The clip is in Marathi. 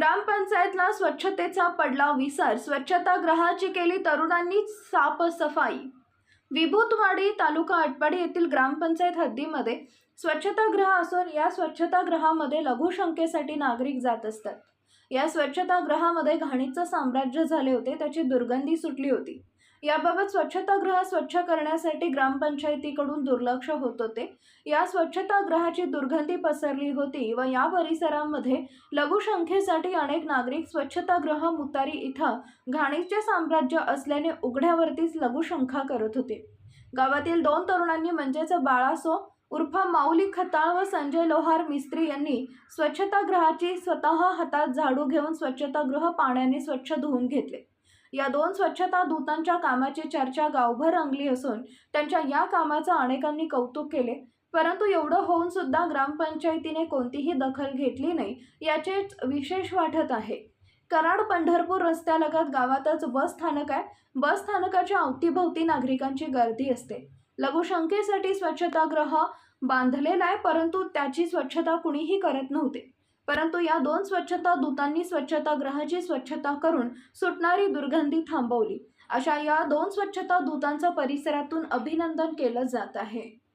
ग्रामपंचायतला स्वच्छतेचा पडला विसर स्वच्छतागृहाची केली तरुणांनी साफसफाई. विभूतवाडी तालुका आटपाडी येथील ग्रामपंचायत हद्दीमध्ये स्वच्छतागृह असून या स्वच्छतागृहामध्ये लघुशंकेसाठी नागरिक जात असतात. या स्वच्छतागृहामध्ये घाणीचं साम्राज्य झाले होते त्याची दुर्गंधी सुटली होती. याबाबत स्वच्छतागृह स्वच्छ करण्यासाठी ग्रामपंचायतीकडून दुर्लक्ष होत होते. या स्वच्छतागृहाची दुर्गंधी पसरली होती व या परिसरामध्ये लघुसंख्येसाठी अनेक नागरिक स्वच्छतागृह मुतारी इथं घाणीचे साम्राज्य असल्याने उघड्यावरतीच लघुशंखा करत होते. गावातील दोन तरुणांनी म्हणजेच बाळासो उर्फ माऊली खताळ व संजय लोहार मिस्त्री यांनी स्वच्छतागृहाची स्वतः हातात झाडू घेऊन स्वच्छतागृह पाण्याने स्वच्छ धुवून घेतले. या दोन स्वच्छता दूतांच्या कामाची चर्चा गावभर रंगली असून त्यांच्या या कामाचं अनेकांनी कौतुक केले. परंतु एवढं होऊन सुद्धा ग्रामपंचायतीने कोणतीही दखल घेतली नाही याचेच विशेष वाटत आहे. कराड पंढरपूर रस्त्यालगत गावातच बस स्थानक आहे. बस स्थानकाच्या अवतीभोवती नागरिकांची गर्दी असते. लघुशंकेसाठी स्वच्छतागृह बांधलेला आहे परंतु त्याची स्वच्छता कुणीही करत नव्हते. परंतु या दोन स्वच्छता दूतांनी स्वच्छतागृहाची स्वच्छता करून सुटणारी दुर्गंधी थांबवली. अशा या दोन स्वच्छता दूतांचं परिसरातून अभिनंदन केलं जात आहे.